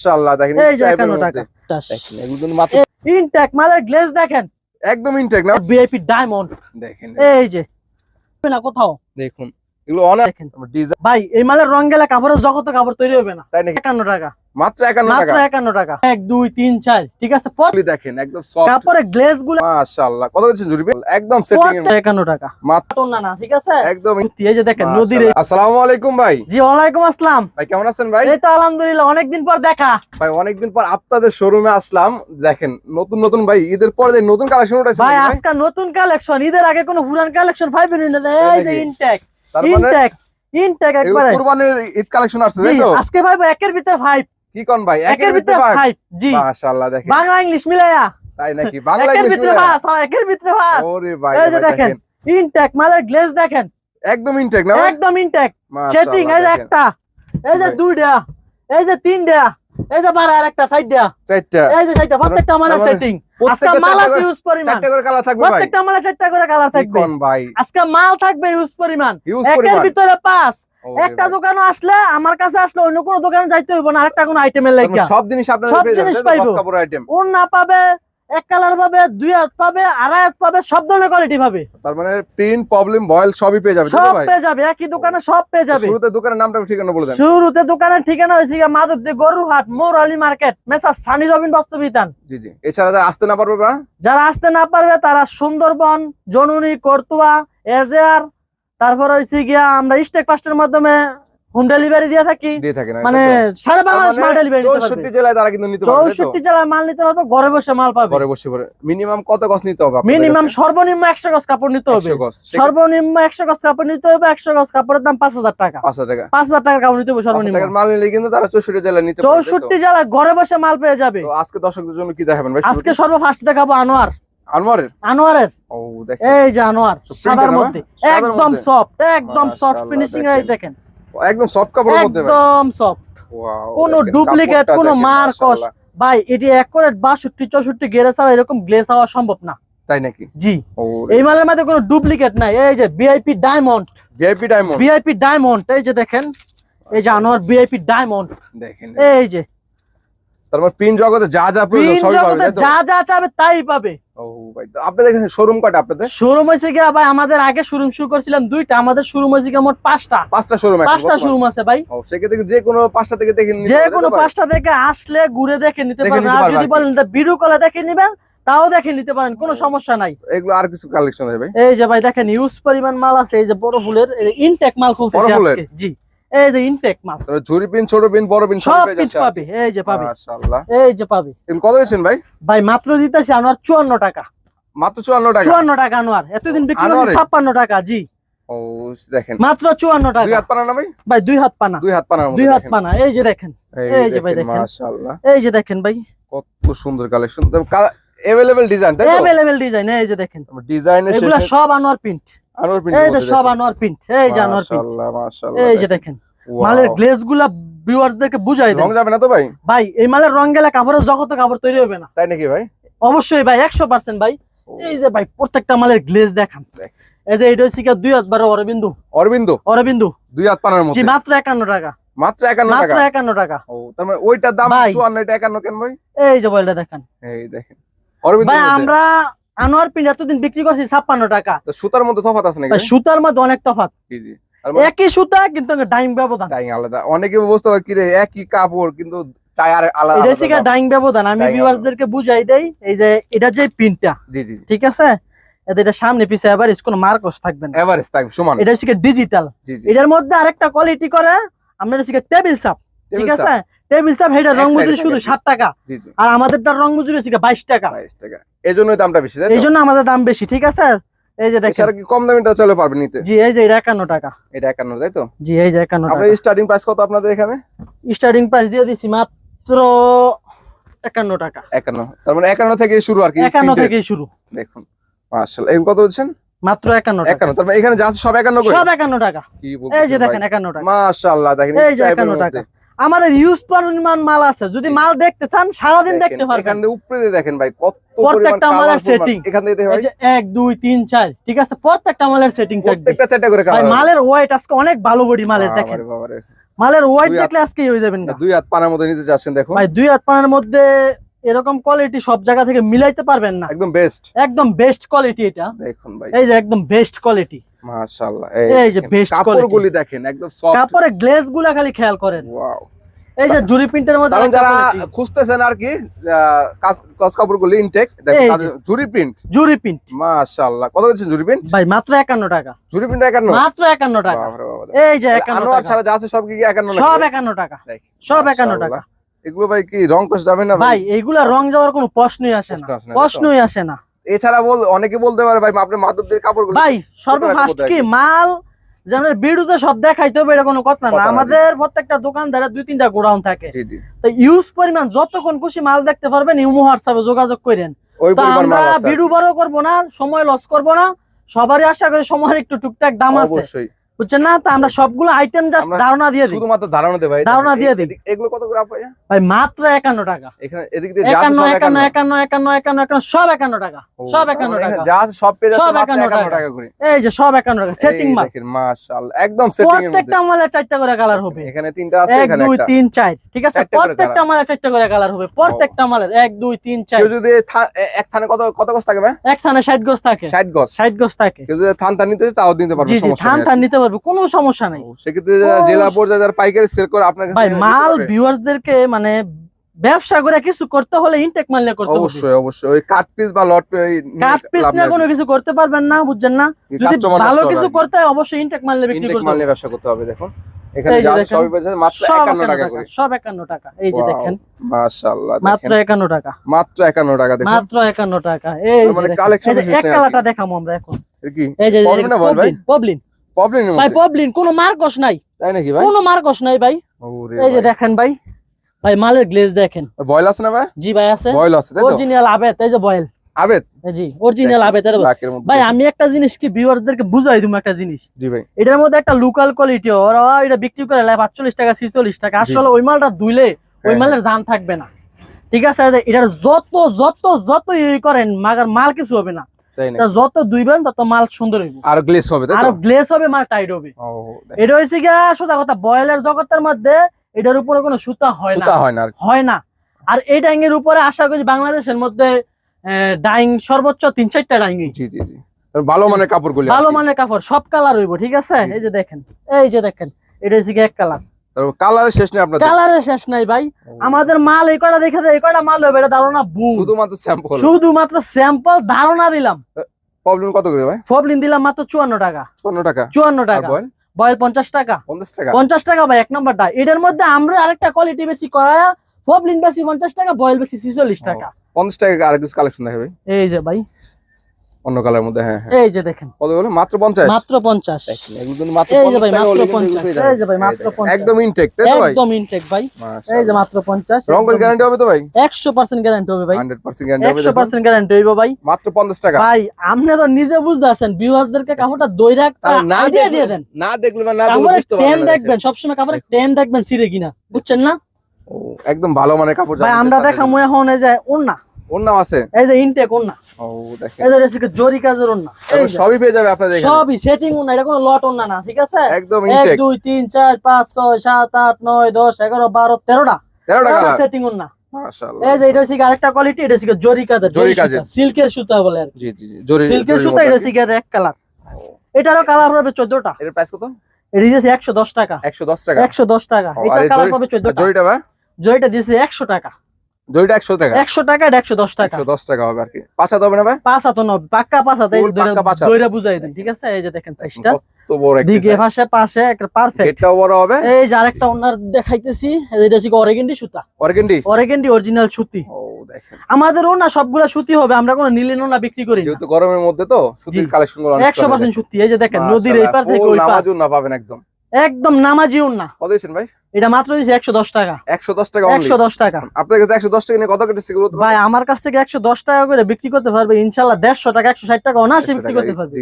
মাশাআল্লাহ দেখেন এই যে স্ট্রাইপের 51 টাকা। দেখেন এগুলো মাত্র ইনটেক মালের গ্লেজ দেখেন। একদম ইনটেক না। ভিআইপি ডায়মন্ড দেখেন। এই যে না কোথাও? দেখুন। এগুলো অনেক ডিজাইন ভাই এই মালের রং গেলে কাপড়ের জগত কাপড় তৈরি হবে না। তাই নাকি? একান্ন টাকা। মাত্র 51 মাত্র টাকা। একান্ন টাকা। এক দুই তিন চার ঠিক আছে? পর দেখেন একদম সফট কাপড়ের গ্লেজগুলো মাশাআল্লাহ। কত বলছেন জুরিবে একদম সেটিং এর একান্ন টাকা। মাত্র না না ঠিক আছে? একদম এই যে দেখেন নদীর আসসালামু আলাইকুম ভাই। জি ওয়ালাইকুম আসসালাম। ভাই কেমন আছেন ভাই? এই তো আলহামদুলিল্লাহ অনেকদিন পর দেখা। ভাই অনেকদিন পর আপনাদের শোরুমে আসলাম। দেখেন নতুন নতুন ভাই ঈদের পরে যে নতুন কালেকশন উঠেছে ভাই আজকে নতুন কালেকশন ঈদের আগে কোনো পুরান কালেকশন পাইবেন না। এই যে ইনটেক তার মানে ইনটেক ইনটেক একবারে। কুরবানির ঈদ কালেকশন আসছে তাই তো? আজকে ভাইবো একের ভিতরে ফাইভ কি কোন ভাই? একের একের ভিতরে ভিতরে ভাগ ফাইভ জি। মাশাআল্লাহ দেখেন। বাংলা ইংলিশ মিলাইয়া তাই নাকি? বাংলা ইংলিশ ভিতরে মিলে একের ভিতরে ভাস ওরে ভাই এই যে দেখেন ইনটেক মালের গ্লেজ দেখেন। একদম ইনটেক না একদম ইনটেক এই যে একটা এই যে। দুইটা এই যে তিনটা এই যে বারো আর একটা সাইড দেয়া। চারটা। এই যে সাইডটা প্রত্যেকটা মালের মানে সেটিং আজকে মাল আছে ইউজ পরিমাণ। চারটা করে কালার থাকবে ভাই। প্রত্যেকটা মালে চারটা করে কালার থাকবে। কোন ভাই? আজকে মাল থাকবে ইউজ পরিমাণ। একের ভিতরে পাঁচ। একটা। দোকানে আসলে আমার কাছে আসলে অন্য কোনো দোকানে যাইতে হইব না আরেকটা কোনো আইটেমের তার লেগে মানে সব জিনিস আপনাদের সব জিনিস পাইবো। আইটেম ওর না পাবে এক কালার পাবে দুই হাত পাবে আড়াই হাত পাবে সব ধরনের কোয়ালিটি পাবে। তার মানে প্রিন্ট প্রবলেম ভয়েল সবই পেয়ে যাবে সব পেয়ে যাবে একই দোকানে সব পেয়ে যাবে। শুরুতে দোকানের নামটা ঠিকানা বলে দেন। শুরুতে দোকানের ঠিকানা হয়েছে গিয়ে মাধবদী গরুহাট মৌরালি মার্কেট মেসা সানি রবিন বাস্তবিতান জি জি। এছাড়া যারা আসতে না পারবে বা? যারা আসতে না পারবে তারা সুন্দরবন জনুনি করতুয়া এজেআর তারপর হয়েছে গিয়া আমরা স্টেক পাস্টের মাধ্যমে হোম ডেলিভারি দিয়ে থাকি? দিয়ে মানে সারা বাংলাদেশ মাল ডেলিভারি পারবে। জেলায় তারা কিন্তু নিতে পারবে তাই তো? চৌষট্টি জেলায় মাল নিতে পারবে ঘরে বসে মাল পাবে। ঘরে বসে মিনিমাম কত গছ নিতে হবে মিনিমাম সর্বনিম্ন একশো গজ কাপড় নিতে হবে। 100 গজ সর্বনিম্ন একশো গজ কাপড় নিতে হবে একশো গজ কাপড়ের দাম পাঁচ হাজার টাকা। পাঁচ হাজার টাকা। পাঁচ হাজার টাকার কাপড় নিতে হবে সর্বনিম্ন। টাকার মাল নিলে কিন্তু তারা চৌষট্টি জেলায় নিতে পারবে তাই তো? চৌষট্টি জেলায় ঘরে বসে মাল পেয়ে যাবে। তো আজকে দর্শকদের জন্য কি দেখাবেন ভাই? আজকে সর্বফার্স্ট দেখাবো আনোয়ার। আনোয়ারের? আনোয়ারের। ও দেখেন। এই যে আনোয়ার সাদার মধ্যে। একদম সফট একদম সফট ফিনিশিং এই দেখেন। একদম সফট কাপড়ের মধ্যে একদম সফট কোনো ডুপ্লিকেট কোনো মার্কস, ভাই এটি একুরেট বাষট্টি চৌষট্টি গেরে ছাড়া এরকম গ্লেস হওয়া সম্ভব না। তাই নাকি? জি। এই মালের মধ্যে কোনো ডুপ্লিকেট নাই। এই যে VIP diamond VIP diamond VIP diamond এই যে দেখেন এই যে আনোয়ার ভিআইপি ডায়মন্ড দেখেন। এই যে। তার মানে প্রিন্ট জগতে যা যা প্রয়োজন সবই পাবে? যা যা চাবে তাই পাবে। ও ভাই শোরুম আপনাদের শোরুম গিয়া ভাই আমাদের আগে শোরুম শুরু করছিলাম দুইটা আমাদের শোরুম হয়েছে গিয়া মোট পাঁচটা। পাঁচটা শোরুম পাঁচটা শোরুম আছে ভাই। ও সেক্ষেত্রে যে কোনো পাঁচটা থেকে দেখে যে কোনো পাঁচটা থেকে আসলে ঘুরে দেখে নিতে দেখে পারবেন। আর যদি বলেন ভিডিও কলে দেখে নিবেন তাও দেখে নিতে পারেন কোনো সমস্যা নাই। এগুলো আর কিছু কালেকশন আছে ভাই? এই যে ভাই দেখেন ইউজ পরিমাণ মাল আছে এই যে বড় ফুলের ইনটেক মাল খুলতেছে? আজকে। জি। এই যে ইনটেক মাল তাহলে ঝুরি পিন ছোট পিন বড় পিন সব সব পেয়ে কিছু যাচ্ছে পাবে এই যে পাবে মাশাআল্লাহ এই যে পাবে এগুলো কত দিয়েছেন ভাই ভাই মাত্র দিতেছি আনোয়ার চুয়ান্ন টাকা মাত্র 54 টাকা চুয়ান্ন টাকা আনোয়ার এতদিন বিক্রি করছি আনোয়ারে? ছাপ্পান্ন টাকা জি ও দেখেন মাত্র চুয়ান্ন দুই টাকা হাত পানা না ভাই ভাই দুই হাত পানা দুই হাত পানার মধ্যে দুই হাত দেখেন। পানা এই যে দেখেন এই যে ভাই দেখেন দেখেন। মাশাআল্লাহ এই যে দেখেন ভাই কত সুন্দর কালেকশন अवेलेबल ডিজাইন তাই তো এভেলেবেল ডিজাইন এই যে দেখেন ডিজাইনের এগুলা শেষে সব আনোয়ার প্রিন্ট আনোয়ার প্রিন্ট এই যে সব আনোয়ার প্রিন্ট এই যে আনোয়ার প্রিন্ট মাশাআল্লাহ মাশাআল্লাহ এই যে দেখেন। মালের গ্লেজগুলা বুঝাই দেন। রং যাবে না তো ভাই? ভাই এই মালের রং গেলে কাপড়ের জগতে কাপড় তৈরি হবে না। তাই নাকি ভাই? অবশ্যই ভাই একশো পার্সেন্ট ভাই। এই যে ভাই প্রত্যেকটা মালের গ্লেজ দেখান। এই যে এটা হচ্ছে গিয়ে দুই হাত বারো অরবিন্দু। অরবিন্দ? অরবিন্দু। দুই হাত পানার জি মাত্র একান্ন টাকা। মাত্র 51 মাত্র টাকা? একান্ন টাকা। ও তার মানে ওইটার দাম 54 এটা 51 কেন ভাই? এই যে বলটা দেখেন। এই দেখেন। অরবিন্দ ভাই আমরা আনোয়ার এতদিন বিক্রি করছি ছাপ্পান্ন টাকা। সুতার মধ্যে তফাৎ আছে নাকি? সুতার মধ্যে অনেক আর মানে একই সুতা কিন্তু ডাইং ব্যবধান। ডাইং আলাদা। অনেকে বুঝতে কি রে একই কাপড় কিন্তু। ডাইং ব্যবধান। আমি ভিউয়ার্সদেরকে বুঝাই দেই এই যে এটা যে জি জি ঠিক আছে? এটা সামনে পিছে কোনো মার্কস থাকবে না। এভারেজ থাকবে সমান। এটা হচ্ছে ডিজিটাল এটার মধ্যে আরেকটা কোয়ালিটি করে আমরা হচ্ছে টেবিল সাপ ঠিক আছে? টেবিল এটা রং মজুরি শুধু। ষাট টাকা। আর আমাদেরটার রং মজুরি বাইশ টাকা। 22 টাকা। এই জন্যই দামটা বেশি এই জন্য আমাদের দাম বেশি ঠিক আছে? এই যে দেখেন। কি কম দামিটা চলে পারবে নিতে? জি এই যে এটা একান্ন টাকা। এটা 51 তাই তো? জি এই যে স্টার্টিং প্রাইস কত আপনাদের এখানে? স্টার্টিং প্রাইস দিয়ে দিছি মাত্র একান্ন টাকা। 51 তার মানে 51 থেকে শুরু আর কি শুরু। দেখুন মাশাআল্লাহ। এগুলো কত বলছেন মাত্র একান্ন টাকা। 51 তার মানে এখানে যা আছে সব 51 করে? সব একান্ন টাকা। কি এই যে দেখেন মাশাআল্লাহ এই যে। টাকা। আমাদের ইউজ পরিমাণ মাল আছে। যদি মাল দেখতে চান সারাদিন দেখতে পারবেন। এখান থেকে উপরে দেখেন ভাই কত প্রত্যেকটা মালের সেটিং। এখান থেকে ভাই এক দুই তিন চার ঠিক আছে? প্রত্যেকটা মালের সেটিং থাকবে। প্রত্যেকটা চারটা করে ভাই মালের ওয়েট আজকে অনেক ভালো বডি মালের দেখেন। মালের ওয়েট দেখলে আজকে হয়ে যাবেন না দুই হাত পানার মধ্যে নিতে চাচ্ছেন দেখো ভাই দুই হাত পানার মধ্যে এরকম কোয়ালিটি সব জায়গা থেকে মিলাইতে পারবেন না। একদম বেস্ট একদম বেস্ট কোয়ালিটি এটা। দেখুন ভাই। এই যে একদম বেস্ট কোয়ালিটি মাশাআল্লাহ। এই যে best কাপড়গুলি দেখেন একদম সফট তারপরে গ্লেজগুলা খালি খেয়াল করেন। ওয়াও এই যে জুরি প্রিন্টের মধ্যে যারা খুঁজতেছেন আর কি কাজ- কাজ কাপড়গুলি ইনটেক দেখেন জুরি প্রিন্ট জুরি প্রিন্ট মাশাআল্লাহ। কত দিচ্ছেন জুরি প্রিন্ট ভাই মাত্র একান্ন টাকা। জুরি প্রিন্ট একান্ন? মাত্র একান্ন টাকা। বাবারে বাবা, এই যে একান্ন আনোয়ার টাকা। ছাড়া যা আছে সব কি কি একান্ন নাকি? সব একান্ন টাকা। দেখেন, সব একান্ন মাশাআল্লাহ। টাকা। এগুলো ভাই কি রং কষ যাবে না ভাই এইগুলা রং যাওয়ার কোনো প্রশ্নই আসে না? প্রশ্নই আসে না। এছাড়া বল অনেকে বলতে পারে ভাই আপনার মাধবদের কাপড়গুলো ভাই সর্বফার্স্ট কি? মাল যেন বিড়ুতে সব দেখাইতে হবে এটা কোনো কথা না। আমাদের প্রত্যেকটা দোকানদারের দুই তিনটা গোডাউন থাকে। তো ইউজ পরিমাণ যতক্ষণ খুশি মাল দেখতে পারবেন ইমো হোয়াটসঅ্যাপে যোগাযোগ করেন। আমরা ভিডিও বড় করব না সময় লস করব না। সবারই আশা করি সময়ের একটু টুকটাক দাম আছে। অবশ্যই। বুঝছেন না? তো আমরা সবগুলো আইটেম জাস্ট ধারণা দিয়ে দিই। শুধুমাত্র ধারণা দে ভাই। ধারণা দিয়ে দিই। এগুলো কত করে ভাই ভাই মাত্র একান্ন টাকা। এখানে এদিক দিয়ে যা সব একান্ন একান্ন। একান্ন একান্ন একান্ন একান্ন সব একান্ন টাকা। সব তার একান্ন মানে টাকা। যা সব পেয়ে যাচ্ছে মাত্র একান্ন একান্ন টাকা। টাকা করে। এই যে সব একান্ন টাকা। সেটিং মাল দেখেন মাশাআল্লাহ একদম সেটিং এর মধ্যে। প্রত্যেকটা মালে চারটা করে কালার হবে। এখানে তিনটা আছে এখানে একটা। তিন চার ঠিক আছে? প্রত্যেকটা মালে চারটা করে কালার হবে। প্রত্যেকটা মালের এক দুই তিন চার। কেউ যদি এক থানে কত কত গজ থাকে ভাই? এক থানে ষাট গজ থাকে। 60 গজ ষাট গজ থাকে। কেউ যদি থান থান নিতে চায়, তাও দিতে পারবে সমস্যা থান নেই থান নিতে পারবে কোনো সমস্যা নেই। সেক্ষেত্রে জেলা পর্যায়ে যারা পাইকারি সেল করে আপনার কাছে মাল? ভিউয়ার্সদেরকে মানে ব্যবসা করে কিছু করতে হলে ইনটেক মাল নিয়ে করতে হবে। অবশ্যই অবশ্যই। ওই কাট পিস বা লট কাট পিস নিয়ে কোনো কিছু করতে পারবেন না বুঝছেন না? যদি ভালো কিছু করতে হয় অবশ্যই ইনটেক মাল নিয়ে বিক্রি ইনটেক করতে মাল নিয়ে ব্যবসা করতে হবে দেখুন। এখানে যে সবই মাত্র 51 টাকা করে। সব একান্ন টাকা। এই যে দেখেন। মাশাআল্লাহ মাত্র দেখেন একান্ন টাকা। মাত্র 51 টাকা দেখুন। মাত্র একান্ন টাকা। এই মানে যে এক নেই আর কালারটা কি। দেখাবো আমরা এখন। কি? এই যে পবলিন না বল ভাই? পবলিন প্রবলেম ভাই পবলিন কোনো মার্কস নাই। তাই নাকি ভাই? কোনো মার্কস নাই ভাই। এই যে দেখেন ভাই ভাই মালের গ্লেজ দেখেন। বয়েল আছে না ভাই? জি ভাই আছে। বয়েল আছে তাই তো? অরিজিনাল আবেত এই যে বয়েল। আবেদ? জি অরিজিনাল আবেত এই যে- ব্ল্যাকের মধ্যে ভাই আমি একটা জিনিস কি ভিউয়ারদেরকে বুঝাই দিব একটা জিনিস? জি ভাই। এটার মধ্যে একটা লোকাল কোয়ালিটি ওরা এটা বিক্রি করে লাভ আটচল্লিশ টাকা ছিচল্লিশ টাকা। আসলে ওই মালটা ধুইলে ওই হ্যাঁ, মালের জান থাকবে না। ঠিক আছে এটার যত যত যত ই করেন মাগার মাল কিছু হবে না। যত দুইবেন তত মাল সুন্দর হইব। আর গ্লেস হবে আর গ্লেস হবে মাল টাইট হবে। এটা হয়েছে গিয়া সোজা কথা বয়েলের জগতের মধ্যে এটার উপরে কোনো সুতা হয় না। সুতা হয় না আর হয় না। আর এই ডাইং এর উপরে আশা করি বাংলাদেশের মধ্যে ডাইং সর্বোচ্চ তিন চারটা ডাইং জি জি জি। ভালো মানের কাপড়গুলি ভালো মানের কাপড় সব কালার হইব ঠিক আছে? এই যে দেখেন এই যে দেখেন এটা হচ্ছে এক কালার কালারের শেষ নেই আপনাদের। কালারের শেষ নাই ভাই। আমাদের মাল এই কটা দেখে এই কটা মাল হবে এটা ধারণা বুম শুধুমাত্র স্যাম্পল শুধুমাত্র স্যাম্পল ধারণা দিলাম। প্রবলেম কত করে ভাই? ফবলিন দিলাম মাত্র চুয়ান্ন টাকা। পনেরো টাকা। চুয়ান্ন আর টাকা। বয়েল? বয়েল পঞ্চাশ টাকা। পঞ্চাশ টাকা। পঞ্চাশ টাকা ভাই এক নম্বরটা। এটার মধ্যে আমরা আরেকটা কোয়ালিটি বেশি করায়া ফবলিন বেশি পঞ্চাশ টাকা বয়েল বেশি ছিচল্লিশ টাকা। পঞ্চাশ টাকা আর কিছু কালেকশন দেখে ভাই। এই যে ভাই। অন্য কালার মধ্যে হ্যাঁ হ্যাঁ। এই যে দেখেন। কত বলে মাত্র পঞ্চাশ? মাত্র পঞ্চাশ। দেখেন, এগুলো কিন্তু মাত্র এই যে 50 ভাই, মাত্র 50 এগুলো পেয়ে যাবেন। এই যে ভাই, মাত্র 50 একদম ইনটেক তাই তো ভাই? একদম ইনটেক ভাই। এই যে মাত্র পঞ্চাশ রং গ্যারান্টি হবে তো ভাই? একশো পার্সেন্ট গ্যারান্টি হবে ভাই। 100% গ্যারান্টি হবে একশো দেখুন। পার্সেন্ট গ্যারান্টি হইব ভাই। মাত্র 50 টাকা। ভাই আপনি তো নিজে বুঝতে আছেন ভিউয়ার্সদেরকে কাপড়টা দইরা আর না দিয়ে দেন। না দেখলে না বুঝতে পারবেন না দেখবেন সবসময় কাপড়ের টেন দেখবেন ছিঁড়ে কিনা। বুঝছেন না? ও, একদম ভালো মানের কাপড় ভাই আমরা দেখামু এখন এই যে ওন্না আছে? এই যে ইনটেক ওন্না ও দেখেন। এই যে রেসিকে জরি কাজের ওন্না সবই পেয়ে যাবে আপনাদের এখানে। সবই সেটিং ওন্না এটা কোনো লট ওন্না না ঠিক আছে? একদম এক ইনটেক দুই তিন চার পাঁচ ছয় সাত আট নয় দশ এগারো বারো তেরোটা। 13 টাকা সেটিং ওন্না মাশাআল্লাহ। এই যে এটা হচ্ছে আরেকটা কোয়ালিটি এটা হচ্ছে জরি কাজের জরি কাজের। সিল্কের সুতা বলে আর জি জি জি জরি সিল্কের সুতা এটা হচ্ছে এক কালার এটারও কালার প্রাইস কত? একশো দশ টাকা। 110 টাকা। একশো দশ টাকা। এটা কালার জরিটা জরিটা দিয়েছে একশো টাকা। জরিটা 100 টাকা। একশো টাকা এটা একশো দশ টাকা। 110 টাকা হবে আর কি। পাঁচা হবে না ভাই? পাঁচ হাত নয় পাক্কা পাঁচ হাত এই Full পাক্কা পাঁচ হাত। দইরা বুঝাই দিন ঠিক আছে? এই যে দেখেন সাইজটা কত বড় একটা দিকে পাশে পাশে একটা পারফেক্ট গেটটাও বড় হবে। এই যে আরেকটা ওনার দেখাইতেছি এটা হচ্ছে অরেগেন্ডি সুতা। অর্গেন্ডি অরেগেন্ডি অরিজিনাল সুতি। ও দেখেন। আমাদের ওনা সবগুলা সুতি হবে আমরা কোনো নীলেন না বিক্রি করি না। যেহেতু গরমের মধ্যে তো সুতির। কালেকশন একশো পার্সেন্ট সুতি এই যে দেখেন নদীর এই পার থেকে ওই পার। না পাবেন একদম। একদম নামাজি ওনা কত দিয়েছেন ভাই? এটা মাত্র দিয়েছে একশো দশ টাকা। 110 টাকা একশো দশ টাকা। আপনার কাছে 110 টাকা নিয়ে কত কেটে সেগুলো তো ভাই আমার কাছ থেকে একশো দশ টাকা করে বিক্রি করতে পারবে ইনশাল্লাহ দেড়শো টাকা একশো ষাট টাকা অনায়াসে বিক্রি করতে পারবে।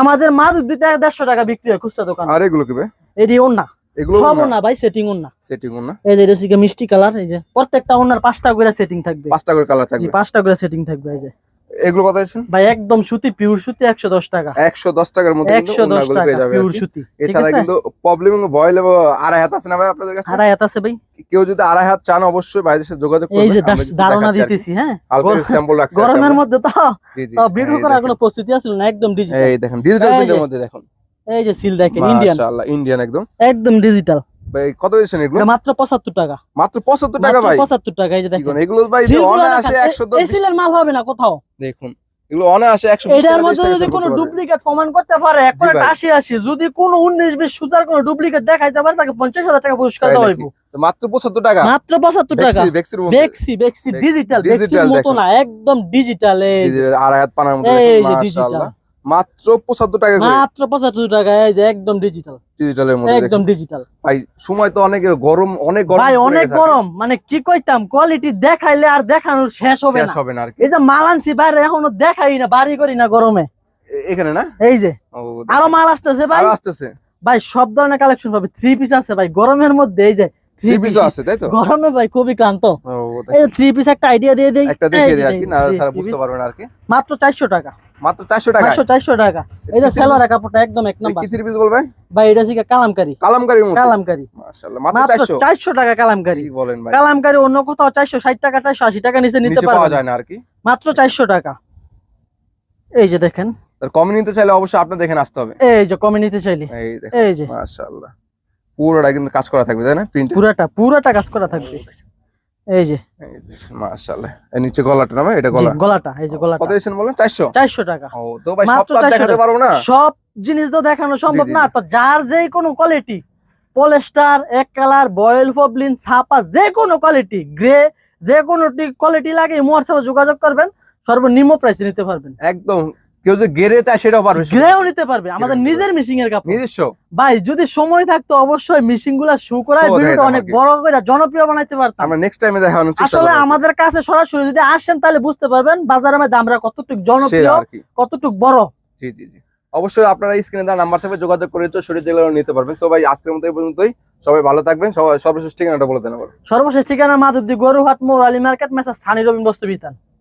আমাদের মাছ দিতে দেড়শো টাকা বিক্রি হয় খুচরা দোকান। আর এগুলো কি ভাই? এটি ওনা এগুলো সব ওনা ভাই সেটিং ওনা সেটিং না এই যে এটা মিষ্টি কালার এই যে প্রত্যেকটা ওনার পাঁচটা করে সেটিং থাকবে। পাঁচটা করে কালার থাকবে। পাঁচটা করে সেটিং থাকবে এই যে। এগুলো কত ভাই একদম সুতি পিওর সুতি একশো দশ টাকা। একশো দশ টাকার মধ্যে কিন্তু পেয়ে যাবে পিওর সুতি এছাড়া কিন্তু প্রবলেম আড়াই হাত আছে না ভাই আপনাদের কাছে? হারাই আছে ভাই। কেউ যদি আড়াই হাত চান অবশ্যই ভাইদের সাথে যোগাযোগ এই করবেন যে আমরা ধারণা। দিতেছি হ্যাঁ? হালকা স্যাম্পল রাখছি গরমের মধ্যে তো জি। ভিডিও করার কোনো প্রস্তুতি আছিল না? একদম ডিজিটাল এই দেখেন ডিজিটাল এই যে। মধ্যে দেখুন। এই যে সিল দেখেন ইন্ডিয়ান মাশাআল্লাহ ইন্ডিয়ান একদম। একদম ডিজিটাল কত দিচ্ছেন এগুলো? মাত্র পঁচাত্তর টাকা। মাত্র 75 টাকা ভাই। পঁচাত্তর টাকা এই যে দেখেন। কোন এগুলো ভাই যে অনে আসে 110 এই মাল হবে না কোথাও। দেখুন এগুলো অনে আসে 120 এটার মধ্যে যদি কোনো ডুপ্লিকেট প্রমাণ করতে পারে। আশি আশি যদি কোনো উনিশ বিশ সুতার কোনো ডুপ্লিকেট দেখাইতে পারে তাকে পঞ্চাশ হাজার টাকা পুরস্কার দেওয়া? হইব। মাত্র 75 টাকা? মাত্র পঁচাত্তর টাকা। বেক্সি বেক্সি ডিজিটাল বেক্সির মতো না একদম ডিজিটাল এই হাত পানার যে মাশাআল্লাহ। মাত্র 75 টাকা করে। মাত্র পঁচাত্তর টাকা এই যে একদম ডিজিটাল ডিজিটালের মধ্যে একদম ডিজিটাল ভাই সময় তো অনেক গরম অনেক গরম ভাই অনেক। গরম। মানে কি কইতাম কোয়ালিটি দেখাইলে আর দেখানোর শেষ হবে শেষ হবে না আর এই যে মালানসি বাইরে এখনও দেখাই না বাড়ি করি না গরমে। এখানে না? এই যে। আরও মাল আসতেছে ভাই। আরও আসতেছে। ভাই সব ধরনের কালেকশন পাবে। থ্রি পিস আছে ভাই গরমের মধ্যে এই যে থ্রি পিসও আছে তাই তো? গরমে ভাই খুবই ক্লান্ত। এই থ্রি পিস একটা আইডিয়া দিয়ে দেই। একটা দেখিয়ে দিই আর কি না piece। বুঝতে পারবেন আর কি। মাত্র চারশো টাকা। মাত্র 400 টাকা চারশো চারশো টাকা। এই যে কি কাপড়টা একদম এক নম্বর। কি থ্রি পিস বলবে? ভাই এটা কালামকারি। কালামকারীর মতো কালামকারি। মাশাআল্লাহ মাত্র মাত্র 400 টাকা কালামকারি। কি বলেন ভাই? কালামকারি অন্য কোথাও চারশো ষাট টাকা চারশো আশি টাকা নিচে নিতে পাওয়া যায় না আর কি? মাত্র চারশো টাকা। এই যে দেখেন। তার কমে নিতে চাইলে অবশ্যই আপনি দেখেন আসতে হবে। এই যে কমে নিতে চাইলি। এই দেখেন এই যে। মাশাআল্লাহ। পুরোটা কিন্তু কাজ করা থাকবে তাই না? প্রিন্ট পুরাটা পুরাটা কাজ করা থাকবে। এই যে। মাশাআল্লাহ। এই নিচে গলাটা না এটা গলা? গলাটা এই যে কত গলাটা দিয়েছেন বলেন? 400 চারশো টাকা। ও তো ভাই সব তো দেখাতে পারব না। সব জিনিস তো দেখানো সম্ভব না। তো যার যে কোনো কোয়ালিটি পলেস্টার এক কালার বয়েল ফবলিন ছাপা যে কোনো কোয়ালিটি গ্রে যে কোনো কোয়ালিটি লাগে হোয়াটসঅ্যাপে যোগাযোগ করবেন। সর্বনিম্ন প্রাইসে নিতে পারবেন। একদম কেউ যে গেরে চায় সেটাও পারবে গ্রেও নিতে পারবে। আমাদের নিজের মিশিং এর কাপড়। নিজস্ব। ভাই যদি সময় থাকতো অবশ্যই মিশিংগুলা শু করায় ভিডিওটা অনেক বড় করে জনপ্রিয় বানাইতে পারতাম। আমরা নেক্সট টাইমে দেখানোর চেষ্টা আসলে আমাদের কাছে সরাসরি যদি আসেন তাহলে বুঝতে পারবেন বাজারের মধ্যে আমরা কতটুকু জনপ্রিয় কতটুকু বড়। জি জি জি। অবশ্যই আপনারা স্ক্রিনে দেওয়া নাম্বার থেকে যোগাযোগ করে তো শরীর জেলাও নিতে পারবেন। সো ভাই আজকের মতো এই পর্যন্তই। সবাই ভালো থাকবেন। সবাই সর্বশেষ ঠিকানাটা বলে দেন সর্বশেষ ঠিকানা মাধুদ্দি গরুহাট মোর আলী মার্কেট মেসা সানি রবিন বস্তু বিতান।